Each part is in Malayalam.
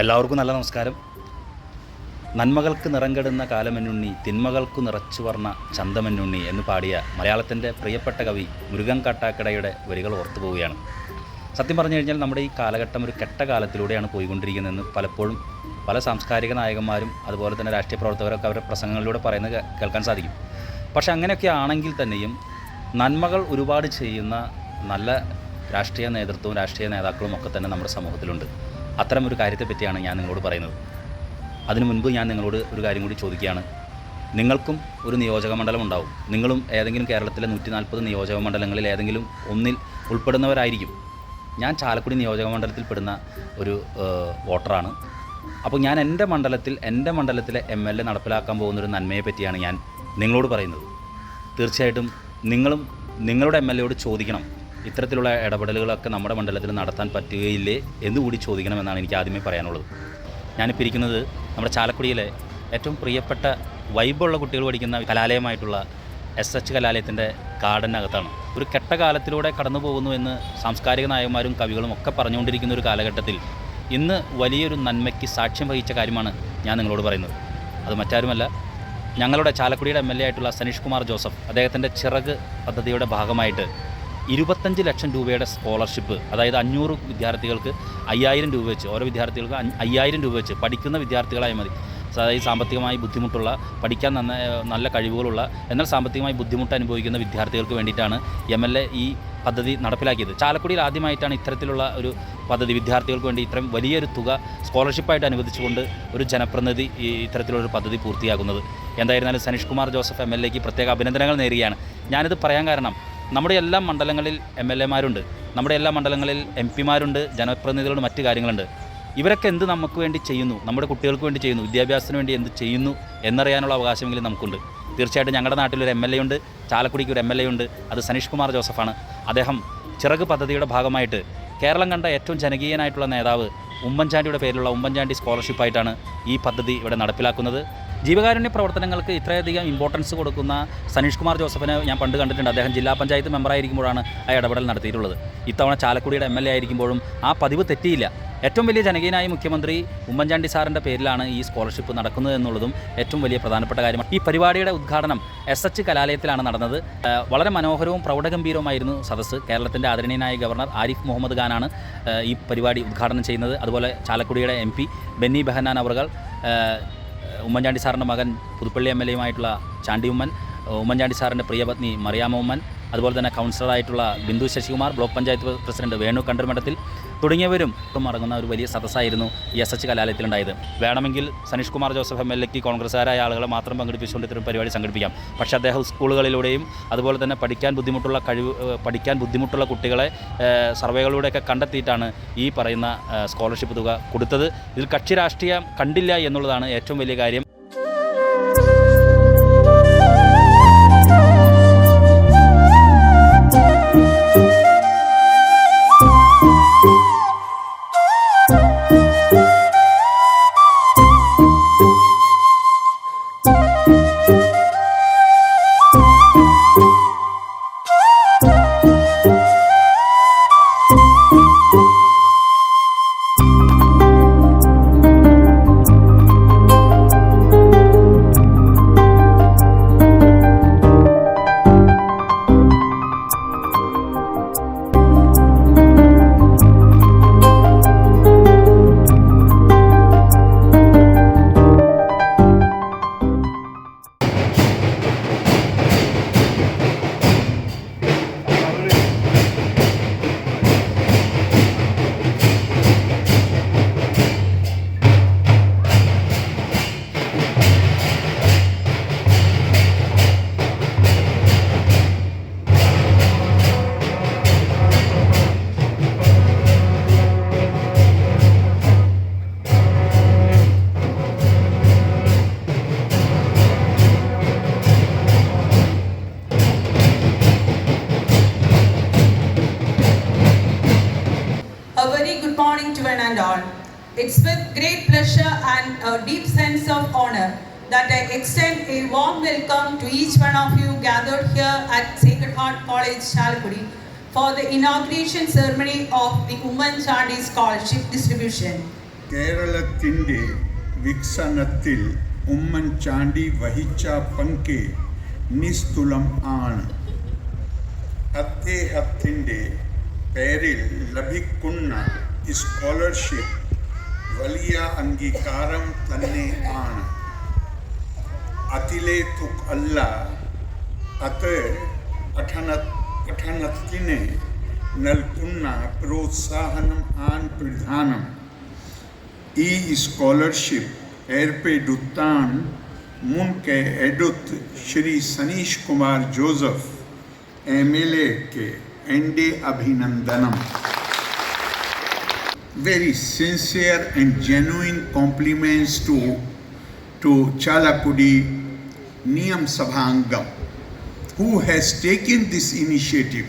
എല്ലാവർക്കും നല്ല നമസ്കാരം. നന്മകൾക്ക് നിറം കെടുന്ന കാലമെന്നുണ്ണി തിന്മകൾക്ക് നിറച്ചു വർണ ചന്തമെന്നുണ്ണി എന്ന് പാടിയ മലയാളത്തിന്റെ പ്രിയപ്പെട്ട കവി മുരുകൻ കാട്ടാക്കടയുടെ വരികൾ ഓർത്തു പോവുകയാണ്. സത്യം പറഞ്ഞു കഴിഞ്ഞാൽ നമ്മുടെ ഈ കാലഘട്ടം ഒരു കെട്ട കാലത്തിലൂടെയാണ് പോയിക്കൊണ്ടിരിക്കുന്നതെന്ന് പലപ്പോഴും പല സാംസ്കാരിക നായകന്മാരും അതുപോലെ തന്നെ രാഷ്ട്രീയ പ്രവർത്തകരൊക്കെ അവരുടെ പ്രസംഗങ്ങളിലൂടെ പറയുന്നത് കേൾക്കാൻ സാധിക്കും. പക്ഷേ അങ്ങനെയൊക്കെ ആണെങ്കിൽ തന്നെയും നന്മകൾ ഒരുപാട് ചെയ്യുന്ന നല്ല രാഷ്ട്രീയ നേതൃത്വവും രാഷ്ട്രീയ നേതാക്കളും ഒക്കെ തന്നെ നമ്മുടെ സമൂഹത്തിലുണ്ട്. അത്തരം ഒരു കാര്യത്തെപ്പറ്റിയാണ് ഞാൻ നിങ്ങളോട് പറയുന്നത്. അതിനു മുൻപ് ഞാൻ നിങ്ങളോട് ഒരു കാര്യം കൂടി ചോദിക്കുകയാണ്. നിങ്ങൾക്കും ഒരു നിയോജക മണ്ഡലം ഉണ്ടാവും. നിങ്ങളും ഏതെങ്കിലും കേരളത്തിലെ നൂറ്റി നാൽപ്പത് നിയോജക മണ്ഡലങ്ങളിൽ ഏതെങ്കിലും ഒന്നിൽ ഉൾപ്പെടുന്നവരായിരിക്കും. ഞാൻ ചാലക്കുടി നിയോജക മണ്ഡലത്തിൽ പെടുന്ന ഒരു വോട്ടറാണ്. അപ്പോൾ ഞാൻ എന്റെ മണ്ഡലത്തിൽ എന്റെ മണ്ഡലത്തിലെ എം എൽ എ നടപ്പിലാക്കാൻ പോകുന്നൊരു നന്മയെ പറ്റിയാണ് ഞാൻ നിങ്ങളോട് പറയുന്നത്. തീർച്ചയായിട്ടും നിങ്ങളും നിങ്ങളുടെ എം എൽ എയോട് ചോദിക്കണം. ഇത്തരത്തിലുള്ള ഇടപെടലുകളൊക്കെ നമ്മുടെ മണ്ഡലത്തിൽ നടത്താൻ പറ്റുകയില്ലേ എന്നുകൂടി ചോദിക്കണമെന്നാണ് എനിക്ക് ആദ്യമേ പറയാനുള്ളത്. ഞാനിപ്പോൾ ഇരിക്കുന്നത് നമ്മുടെ ചാലക്കുടിയിലെ ഏറ്റവും പ്രിയപ്പെട്ട വൈബുള്ള കുട്ടികൾ പഠിക്കുന്ന കലാലയമായിട്ടുള്ള എസ് എച്ച് കലാലയത്തിന്റെ ഗാർഡനകത്താണ്. ഒരു കെട്ടകാലത്തിലൂടെ കടന്നു പോകുന്നു എന്ന് സാംസ്കാരിക നായകന്മാരും കവികളും ഒക്കെ പറഞ്ഞുകൊണ്ടിരിക്കുന്ന ഒരു കാലഘട്ടത്തിൽ ഇന്ന് വലിയൊരു നന്മയ്ക്ക് സാക്ഷ്യം വഹിച്ച കാര്യമാണ് ഞാൻ നിങ്ങളോട് പറയുന്നത്. അത് മറ്റാരുമല്ല ഞങ്ങളുടെ ചാലക്കുടിയുടെ എം എൽ എ ആയിട്ടുള്ള സനീഷ് കുമാർ ജോസഫ് അദ്ദേഹത്തിന്റെ ചിറക് പദ്ധതിയുടെ ഭാഗമായിട്ട് ഇരുപത്തഞ്ച് ലക്ഷം രൂപയുടെ സ്കോളർഷിപ്പ് അതായത് അഞ്ഞൂറ് വിദ്യാർത്ഥികൾക്ക് അയ്യായിരം രൂപ വെച്ച് ഓരോ വിദ്യാർത്ഥികൾക്ക് അയ്യായിരം രൂപ വെച്ച് പഠിക്കുന്ന വിദ്യാർത്ഥികളായി മതി. അതായത് സാമ്പത്തികമായി ബുദ്ധിമുട്ടുള്ള പഠിക്കാൻ നന്ന നല്ല കഴിവുകളുള്ള എന്നാൽ സാമ്പത്തികമായി ബുദ്ധിമുട്ട് അനുഭവിക്കുന്ന വിദ്യാർത്ഥികൾക്ക് വേണ്ടിയിട്ടാണ് എം എൽ എ ഈ പദ്ധതി നടപ്പിലാക്കിയത്. ചാലക്കുടിയിൽ ആദ്യമായിട്ടാണ് ഇത്തരത്തിലുള്ള ഒരു പദ്ധതി വിദ്യാർത്ഥികൾക്ക് വേണ്ടി ഇത്രയും വലിയൊരു തുക സ്കോളർഷിപ്പായിട്ട് അനുവദിച്ചുകൊണ്ട് ഒരു ജനപ്രതിനിധി ഈ ഇത്തരത്തിലുള്ളൊരു പദ്ധതി പൂർത്തിയാക്കുന്നത്. എന്തായിരുന്നാലും സനീഷ് കുമാർ ജോസഫ് എം എൽ എക്ക് പ്രത്യേക അഭിനന്ദനങ്ങൾ നേരുകയാണ്. ഞാനിത് പറയാൻ കാരണം നമ്മുടെ എല്ലാ മണ്ഡലങ്ങളിൽ എം എൽ എമാരുണ്ട്. നമ്മുടെ എല്ലാ മണ്ഡലങ്ങളിൽ എം പിമാരുണ്ട് ജനപ്രതിനിധികളുണ്ട് മറ്റു കാര്യങ്ങളുണ്ട്. ഇവരൊക്കെ എന്ത് നമുക്ക് വേണ്ടി ചെയ്യുന്നു? നമ്മുടെ കുട്ടികൾക്ക് വേണ്ടി ചെയ്യുന്നു? വിദ്യാഭ്യാസത്തിന് വേണ്ടി എന്ത് ചെയ്യുന്നു? എന്നറിയാനുള്ള അവകാശമെങ്കിലും നമുക്കുണ്ട്. തീർച്ചയായിട്ടും ഞങ്ങളുടെ നാട്ടിലൊരു എം എൽ എ ഉണ്ട്. ചാലക്കുടിക്ക് ഒരു എം എൽ എ ഉണ്ട്. അത് സനീഷ് കുമാർ ജോസഫാണ്. അദ്ദേഹം ചിറക് പദ്ധതിയുടെ ഭാഗമായിട്ട് കേരളം കണ്ട ഏറ്റവും ജനകീയനായിട്ടുള്ള നേതാവ് ഉമ്മൻചാണ്ടിയുടെ പേരിലുള്ള ഉമ്മൻചാണ്ടി സ്കോളർഷിപ്പായിട്ടാണ് ഈ പദ്ധതി ഇവിടെ നടപ്പിലാക്കുന്നത്. ജീവകാരുണ്യ പ്രവർത്തനങ്ങൾക്ക് ഇത്രയധികം ഇമ്പോർട്ടൻസ് കൊടുക്കുന്ന സനീഷ് കുമാർ ജോസഫിനെ ഞാൻ പണ്ട് കണ്ടിട്ടുണ്ട്. അദ്ദേഹം ജില്ലാ പഞ്ചായത്ത് മെമ്പറായിരിക്കുമ്പോഴാണ് ആ ഇടപെടൽ നടത്തിയിട്ടുള്ളത്. ഇത്തവണ ചാലക്കുടിയുടെ എം എൽ എ ആയിരിക്കുമ്പോഴും ആ പതിവ് തെറ്റിയില്ല. ഏറ്റവും വലിയ ജനകീയനായ മുഖ്യമന്ത്രി ഉമ്മൻചാണ്ടി സാറിന്റെ പേരിലാണ് ഈ സ്കോളർഷിപ്പ് നടക്കുന്നത് എന്നുള്ളതും ഏറ്റവും വലിയ പ്രധാനപ്പെട്ട കാര്യമാണ്. ഈ പരിപാടിയുടെ ഉദ്ഘാടനം എസ് എച്ച് കലാലയത്തിലാണ് നടന്നത്. വളരെ മനോഹരവും പ്രൗഢഗംഭീരവുമായിരുന്നു സദസ്സ്. കേരളത്തിന്റെ ആദരണീയനായ ഗവർണർ ആരിഫ് മുഹമ്മദ് ഖാനാണ് ഈ പരിപാടി ഉദ്ഘാടനം ചെയ്യുന്നത്. അതുപോലെ ചാലക്കുടിയുടെ എം പി ബെന്നി ബെഹനാൻ ആ, ഉമ്മൻചാണ്ടി സാറിന്റെ മകൻ പുതുപ്പള്ളി എം എൽ എയുമായിട്ടുള്ള ചാണ്ടി ഉമ്മൻ ഉമ്മൻചാണ്ടി സാറിന്റെ പ്രിയപത്നി മറിയാമ്മ ഉമ്മൻ അതുപോലെ തന്നെ കൗൺസിലറായിട്ടുള്ള ബിന്ദു ശശികുമാർ ബ്ലോക്ക് പഞ്ചായത്ത് പ്രസിഡന്റ് വേണു കണ്ടർമഠത്തിൽ തുടങ്ങിയവരും അടങ്ങുന്ന ഒരു വലിയ സദസ്സായിരുന്നു ഈ എസ് എച്ച് കലാലയത്തിലുണ്ടായത്. വേണമെങ്കിൽ സനീഷ് കുമാർ ജോസഫ് എം എൽ എക്ക് കോൺഗ്രസ്സുകാരായ ആളുകളെ മാത്രം പങ്കെടുപ്പിച്ചുകൊണ്ട് ഇത്തരം പരിപാടി സംഘടിപ്പിക്കാം. പക്ഷേ അദ്ദേഹം സ്കൂളുകളിലൂടെയും അതുപോലെ തന്നെ പഠിക്കാൻ ബുദ്ധിമുട്ടുള്ള കഴിവ് പഠിക്കാൻ ബുദ്ധിമുട്ടുള്ള കുട്ടികളെ സർവേകളിലൂടെയൊക്കെ കണ്ടെത്തിയിട്ടാണ് ഈ പറയുന്ന സ്കോളർഷിപ്പ് തുക കൊടുത്തത്. ഇതിൽ കക്ഷി രാഷ്ട്രീയം കണ്ടില്ല എന്നുള്ളതാണ് ഏറ്റവും വലിയ കാര്യം. a deep sense of honor that I extend a warm welcome to each one of you gathered here at Sacred Heart College, Chalakudi for the inauguration ceremony of the Women Chandi Scholarship Distribution. കേരളത്തിൻ്റെ വികസനത്തിൽ ഉമ്മൻചാണ്ടി വഹിച്ച പങ്ക് നിസ്തുലം ആണ് അദ്ദേഹത്തിൻ്റെ പേരിൽ ലഭിക്കുന്ന സ്കോളർഷിപ്പ് വലിയ അംഗീകാരം തന്നെ ആണ് അതിലേത്തുക് അല്ല അത് പഠന പഠനത്തിന് നൽകുന്ന പ്രോത്സാഹനം ആൻ പ്രധാനം ഈ സ്കോളർഷിപ്പ് ഏർപ്പെടുത്താൻ മുൻകെ എടുത്ത് ശ്രീ സനീഷ് കുമാർ ജോസഫ് എം എൽ എക്ക് എന്റെ അഭിനന്ദനം very sincere and genuine compliments to, to Chalakudi Niyam Sabhangam, who has taken this initiative.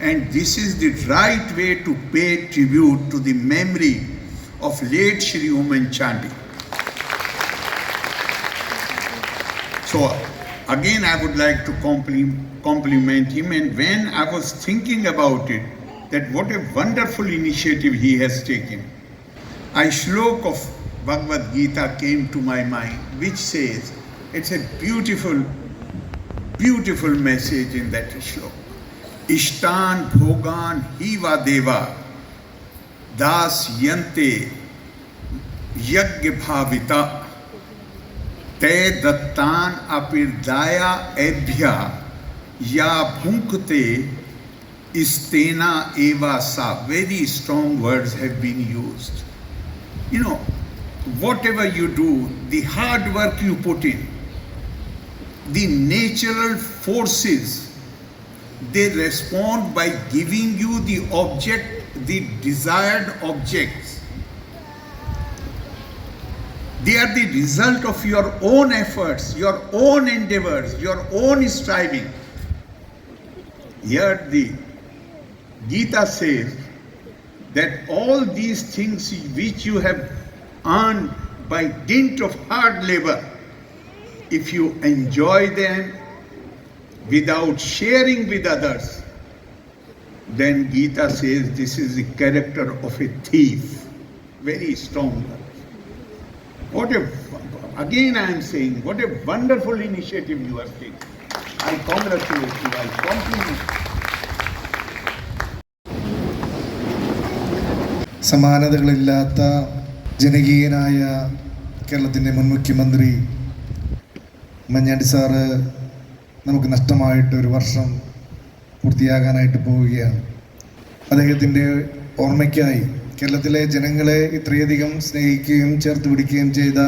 And this is the right way to pay tribute to the memory of late Shri Oman Chandi. So, again, I would like to compli- compliment him. And when I was thinking about it, that what a wonderful initiative he has taken. A shlok of Bhagavad Gita came to my mind, which says, it's a beautiful, beautiful message in that shlok. Ishtan Bhogan Hiva Deva Das Yante Yagya Bhavita Te Dattan Apirdaya Ebhya Ya Bhunkte istena eva sa. Very strong words have been used. You know whatever you do the hard work you put in the natural forces they respond by giving you the object the desired objects. They are the result of your own efforts, your own endeavors, your own striving. Yet the Gita says that all these things which you have earned by dint of hard labor, if you enjoy them without sharing with others, then Gita says this is the character of a thief. Very strong. What a, again I am saying, what a wonderful initiative you have taken. I congratulate you, I compliment you. സമാനതകളില്ലാത്ത ജനകീയനായ കേരളത്തിന്റെ മുൻ മുഖ്യമന്ത്രി ഉമ്മൻചാണ്ടി സാറ് നമുക്ക് നഷ്ടമായിട്ട് ഒരു വർഷം പൂർത്തിയാകാനായിട്ട് പോവുകയാണ്. അദ്ദേഹത്തിന്റെ ഓർമ്മയ്ക്കായി കേരളത്തിലെ ജനങ്ങളെ ഇത്രയധികം സ്നേഹിക്കുകയും ചേർത്ത് പിടിക്കുകയും ചെയ്ത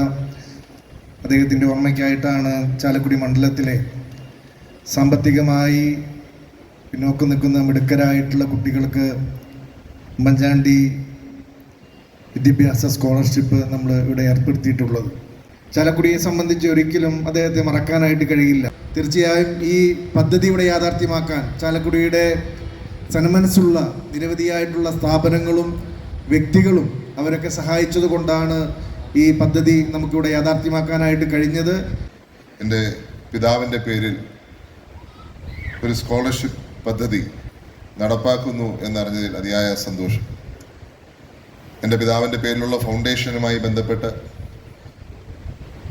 അദ്ദേഹത്തിന്റെ ഓർമ്മയ്ക്കായിട്ടാണ് ചാലക്കുടി മണ്ഡലത്തിലെ സാമ്പത്തികമായി പിന്നോക്കം നിൽക്കുന്ന മിടുക്കരായിട്ടുള്ള കുട്ടികൾക്ക് ഉമ്മൻചാണ്ടി വിദ്യാഭ്യാസ സ്കോളർഷിപ്പ് നമ്മൾ ഇവിടെ ഏർപ്പെടുത്തിയിട്ടുള്ളത്. ചാലക്കുടിയെ സംബന്ധിച്ച് ഒരിക്കലും അദ്ദേഹത്തെ മറക്കാനായിട്ട് കഴിയില്ല. തീർച്ചയായും ഈ പദ്ധതി ഇവിടെ യാഥാർത്ഥ്യമാക്കാൻ ചാലക്കുടിയുടെ സന്മനസ്സുള്ള നിരവധിയായിട്ടുള്ള സ്ഥാപനങ്ങളും വ്യക്തികളും അവരൊക്കെ സഹായിച്ചത് കൊണ്ടാണ് ഈ പദ്ധതി നമുക്കിവിടെ യാഥാർത്ഥ്യമാക്കാനായിട്ട് കഴിഞ്ഞത്. എന്റെ പിതാവിന്റെ പേരിൽ ഒരു സ്കോളർഷിപ്പ് പദ്ധതി നടപ്പാക്കുന്നു എന്നറിഞ്ഞതിൽ അതിയായ സന്തോഷം. എന്റെ പിതാവിന്റെ പേരിലുള്ള ഫൗണ്ടേഷനുമായി ബന്ധപ്പെട്ട്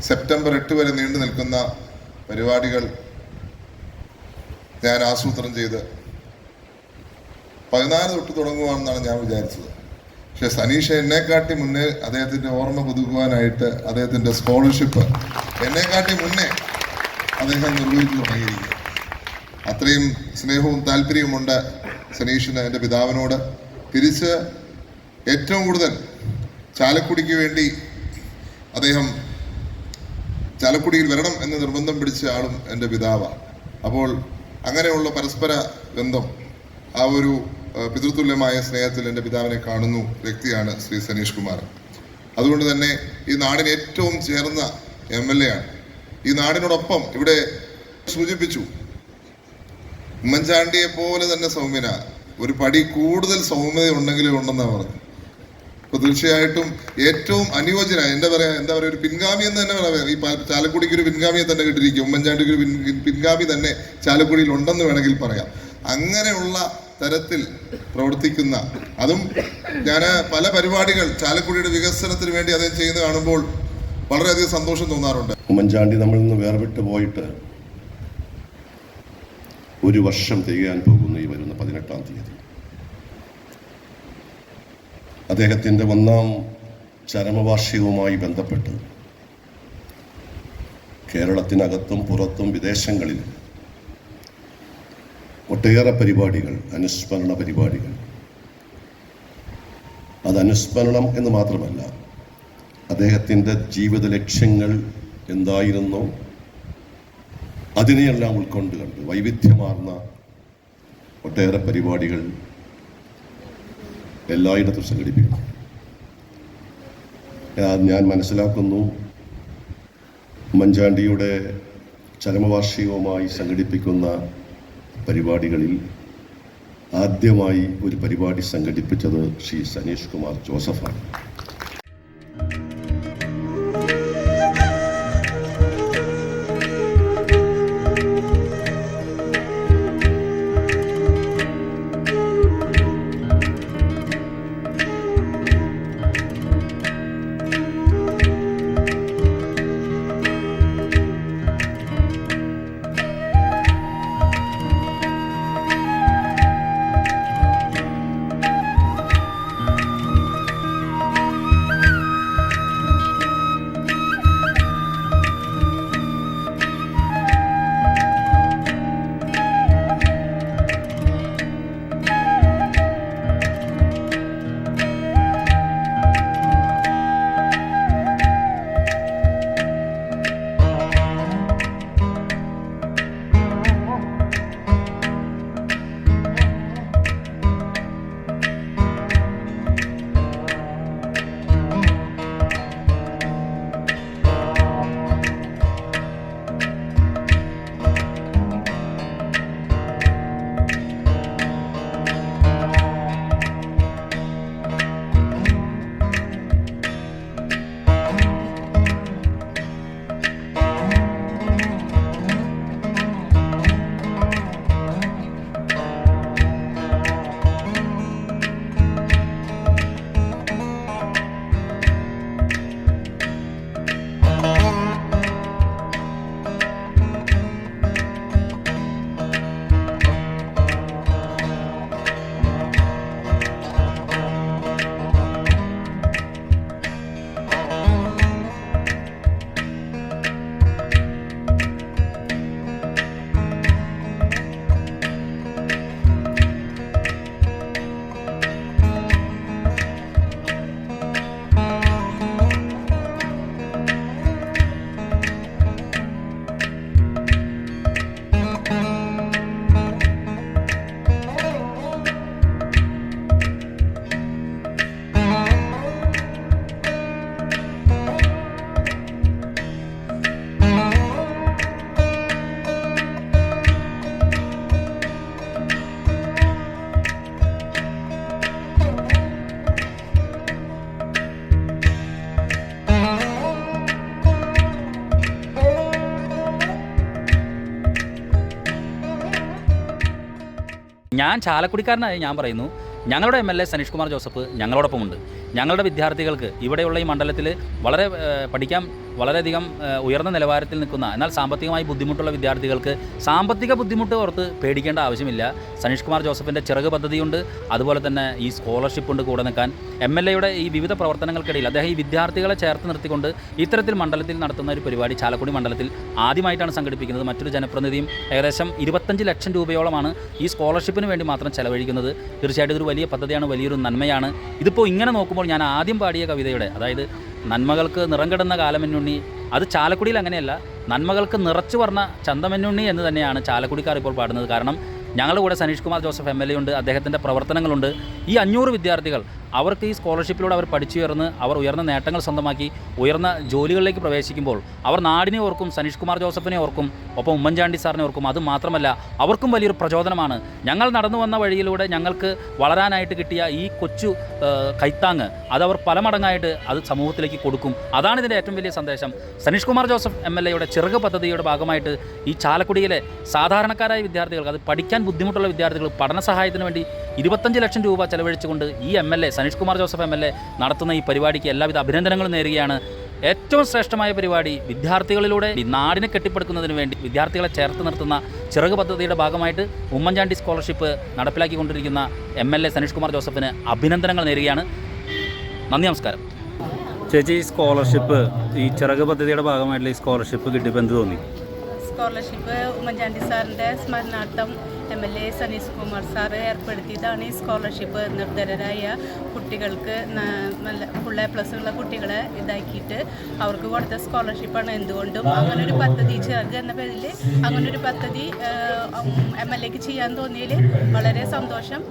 സെപ്റ്റംബർ എട്ട് വരെ നീണ്ടു നിൽക്കുന്ന പരിപാടികൾ ഞാൻ ആസൂത്രണം ചെയ്ത് പതിനാല് തൊട്ട് തുടങ്ങുവാണെന്നാണ് ഞാൻ വിചാരിച്ചത്. പക്ഷെ സനീഷ എന്നെക്കാട്ടി മുന്നേ അദ്ദേഹത്തിന്റെ ഓർമ്മ പുതുക്കുവാനായിട്ട് അദ്ദേഹത്തിന്റെ സ്കോളർഷിപ്പ് എന്നെക്കാട്ടി മുന്നേ അദ്ദേഹം നിർവഹിച്ചു തുടങ്ങിയിരിക്കുക അത്രയും സ്നേഹവും താല്പര്യവുമുണ്ട് സനീഷിന് എന്റെ പിതാവിനോട്. തിരിച്ച് ഏറ്റവും കൂടുതൽ ചാലക്കുടിക്ക് വേണ്ടി അദ്ദേഹം ചാലക്കുടിയിൽ വരണം എന്ന് നിർബന്ധം പിടിച്ച ആളും എന്റെ പിതാവാണ് അപ്പോൾ അങ്ങനെയുള്ള പരസ്പര ബന്ധം ആ ഒരു പിതൃതുല്യമായ സ്നേഹത്തിൽ എന്റെ പിതാവിനെ കാണുന്നു വ്യക്തിയാണ് ശ്രീ സനീഷ് കുമാർ. അതുകൊണ്ട് തന്നെ ഈ നാടിന് ഏറ്റവും ചേർന്ന എം എൽ എ ആണ് ഈ നാടിനോടൊപ്പം ഇവിടെ സൂചിപ്പിച്ചു ഉമ്മൻചാണ്ടിയെ പോലെ തന്നെ സൗമ്യന. ഒരു പടി കൂടുതൽ സൗമ്യത ഉണ്ടെങ്കിലേ ഉണ്ടെന്നാണ് പറഞ്ഞു അപ്പൊ തീർച്ചയായിട്ടും ഏറ്റവും അനുയോജ്യനായ എന്താ പറയാ എന്താ പറയാ ഒരു പിൻഗാമി എന്ന് തന്നെ പറയാം. ഈ ചാലക്കുടിക്ക് ഒരു പിൻഗാമിയെ തന്നെ കിട്ടിയിരിക്കും. ഉമ്മൻചാണ്ടിക്ക് ഒരു പിൻ- പിൻഗാമി തന്നെ ചാലക്കുടിയിൽ ഉണ്ടെന്ന് വേണമെങ്കിൽ പറയാം. അങ്ങനെയുള്ള തരത്തിൽ പ്രവർത്തിക്കുന്ന അതും ഞാൻ പല പരിപാടികൾ ചാലക്കുടിയുടെ വികസനത്തിന് വേണ്ടി അദ്ദേഹം ചെയ്യുന്നത് കാണുമ്പോൾ വളരെയധികം സന്തോഷം തോന്നാറുണ്ട്. ഉമ്മൻചാണ്ടി നമ്മളിൽ നിന്ന് വേർവിട്ട് പോയിട്ട് ഒരു വർഷം തികയാൻ പോകുന്നു ഈ വരുന്ന പതിനെട്ടാം തീയതി. അദ്ദേഹത്തിന്റെ ഒന്നാം ചരമവാർഷികവുമായി ബന്ധപ്പെട്ട് കേരളത്തിനകത്തും പുറത്തും വിദേശങ്ങളിൽ ഒട്ടേറെ പരിപാടികൾ അനുസ്മരണ പരിപാടികൾ. അത് അനുസ്മരണം എന്ന് മാത്രമല്ല അദ്ദേഹത്തിന്റെ ജീവിത ലക്ഷ്യങ്ങൾ എന്തായിരുന്നോ അതിനെയെല്ലാം ഉൾക്കൊണ്ട് കണ്ട് വൈവിധ്യമാർന്ന ഒട്ടേറെ പരിപാടികൾ എല്ലായിടത്തും സംഘടിപ്പിക്കും ഞാൻ- ഞാൻ മനസ്സിലാക്കുന്നു. ഉമ്മൻചാണ്ടിയുടെ ചരമവാർഷികവുമായി സംഘടിപ്പിക്കുന്ന പരിപാടികളിൽ ആദ്യമായി ഒരു പരിപാടി സംഘടിപ്പിച്ചത് ശ്രീ സനീഷ് കുമാർ ജോസഫാണ്. ഞാൻ ചാലക്കുടിക്കാരനായി ഞാൻ പറയുന്നു. ഞങ്ങളുടെ M L A Saneesh Kumar Joseph ഞങ്ങളോടൊപ്പമുണ്ട്. ഞങ്ങളുടെ വിദ്യാർത്ഥികൾക്ക് ഇവിടെയുള്ള ഈ മണ്ഡലത്തിൽ വളരെ പഠിക്കാൻ വളരെയധികം ഉയർന്ന നിലവാരത്തിൽ നിൽക്കുന്ന എന്നാൽ സാമ്പത്തികമായി ബുദ്ധിമുട്ടുള്ള വിദ്യാർത്ഥികൾക്ക് സാമ്പത്തിക ബുദ്ധിമുട്ട് ഓർത്ത് പേടിക്കേണ്ട ആവശ്യമില്ല. സനീഷ് കുമാർ ജോസഫിന്റെ ചിറക് പദ്ധതിയുണ്ട്. അതുപോലെ തന്നെ ഈ സ്കോളർഷിപ്പ് ഉണ്ട് കൂടെ നിൽക്കാൻ. എം എൽ എയുടെ ഈ വിവിധ പ്രവർത്തനങ്ങൾക്കിടയിൽ അദ്ദേഹം ഈ വിദ്യാർത്ഥികളെ ചേർത്ത് നിർത്തിക്കൊണ്ട് ഇത്തരത്തിൽ മണ്ഡലത്തിൽ നടത്തുന്ന ഒരു പരിപാടി ചാലക്കുടി മണ്ഡലത്തിൽ ആദ്യമായിട്ടാണ് സംഘടിപ്പിക്കുന്നത്. മറ്റൊരു ജനപ്രതിനിധിയും ഏകദേശം ഇരുപത്തഞ്ച് ലക്ഷം രൂപയോളമാണ് ഈ സ്കോളർഷിപ്പിന് വേണ്ടി മാത്രം ചെലവഴിക്കുന്നത്. തീർച്ചയായിട്ടും ഇതൊരു വലിയ പദ്ധതിയാണ് വലിയൊരു നന്മയാണ്. ഇതിപ്പോൾ ഇങ്ങനെ നോക്കുമ്പോൾ ഞാൻ ആദ്യം പാടിയ കവിതയുടെ അതായത് നന്മകൾക്ക് നിറം കിടന്ന കാലമെന്നുണ്ണി അത് ചാലക്കുടിയിൽ അങ്ങനെയല്ല നന്മകൾക്ക് നിറച്ചു പറഞ്ഞ ചന്തമെന്നുണ്ണി എന്ന് തന്നെയാണ് ചാലക്കുടിക്കാർ ഇപ്പോൾ പാടുന്നത്. കാരണം ഞങ്ങളുടെ കൂടെ Saneesh Kumar Joseph M L A ഉണ്ട് അദ്ദേഹത്തിന്റെ പ്രവർത്തനങ്ങളുണ്ട്. ഈ അഞ്ഞൂറ് വിദ്യാർത്ഥികൾ അവർക്ക് ഈ സ്കോളർഷിപ്പിലൂടെ അവർ പഠിച്ചുയർന്ന് അവർ ഉയർന്ന നേട്ടങ്ങൾ സ്വന്തമാക്കി ഉയർന്ന ജോലികളിലേക്ക് പ്രവേശിക്കുമ്പോൾ അവർ നാടിനെ ഓർക്കും സനീഷ് കുമാർ ജോസഫിനെ ഓർക്കും ഒപ്പം ഉമ്മൻചാണ്ടി സാറിനെ ഓർക്കും. അത് മാത്രമല്ല അവർക്കും വലിയൊരു പ്രചോദനമാണ്. ഞങ്ങൾ നടന്നു വന്ന വഴിയിലൂടെ ഞങ്ങൾക്ക് വളരാനായിട്ട് കിട്ടിയ ഈ കൊച്ചു കൈത്താങ് അതവർ പല മടങ്ങായിട്ട് അത് സമൂഹത്തിലേക്ക് കൊടുക്കും. അതാണ് ഇതിന്റെ ഏറ്റവും വലിയ സന്ദേശം. സനീഷ് കുമാർ ജോസഫ് എം എൽ എയുടെ ചിറക് പദ്ധതിയുടെ ഭാഗമായിട്ട് ഈ ചാലക്കുടിയിലെ സാധാരണക്കാരായ വിദ്യാർത്ഥികൾക്ക് അത് പഠിക്കാൻ ബുദ്ധിമുട്ടുള്ള വിദ്യാർത്ഥികൾ പഠന സഹായത്തിന് വേണ്ടി ഇരുപത്തഞ്ച് ലക്ഷം രൂപ ചെലവഴിച്ചുകൊണ്ട് ഈ M L A Saneesh Kumar Joseph M L A നടത്തുന്ന ഈ പരിപാടിക്ക് എല്ലാവിധ അഭിനന്ദനങ്ങളും നേരുകയാണ്. ഏറ്റവും ശ്രേഷ്ഠമായ പരിപാടി വിദ്യാർത്ഥികളിലൂടെ ഈ നാടിനെ കെട്ടിപ്പടുക്കുന്നതിന് വേണ്ടി വിദ്യാർത്ഥികളെ ചേർത്ത് നിർത്തുന്ന ചിറക് പദ്ധതിയുടെ ഭാഗമായിട്ട് Oommen Chandy scholarship നടപ്പിലാക്കിക്കൊണ്ടിരിക്കുന്ന M L A Saneesh Kumar ജോസഫിന് അഭിനന്ദനങ്ങൾ നേരുകയാണ്. നന്ദി നമസ്കാരം. ചേച്ചി ഈ സ്കോളർഷിപ്പ് ഈ ചിറക് പദ്ധതിയുടെ ഭാഗമായിട്ടുള്ള ഈ സ്കോളർഷിപ്പ് കിട്ടിയപ്പോൾ എന്ത് തോന്നി? സ്കോളർഷിപ്പ് ഉമ്മൻചാണ്ടി സാറിന്റെ സ്മരണാർത്ഥം M L A Saneesh Kumar sir ഏർപ്പെടുത്തിയതാണ് ഈ സ്കോളർഷിപ്പ് നിർധരരായ കുട്ടികൾക്ക് നല്ല ഫുൾ എ പ്ലസ് ഉള്ള കുട്ടികളെ ഇതാക്കിയിട്ട് അവർക്ക് കൊടുത്ത സ്കോളർഷിപ്പാണ് എന്തുകൊണ്ടും അങ്ങനൊരു പദ്ധതി ചിറക് എന്ന പേരിൽ അങ്ങനൊരു പദ്ധതി എം എൽ എക്ക് ചെയ്യാൻ തോന്നിയതിൽ വളരെ സന്തോഷം.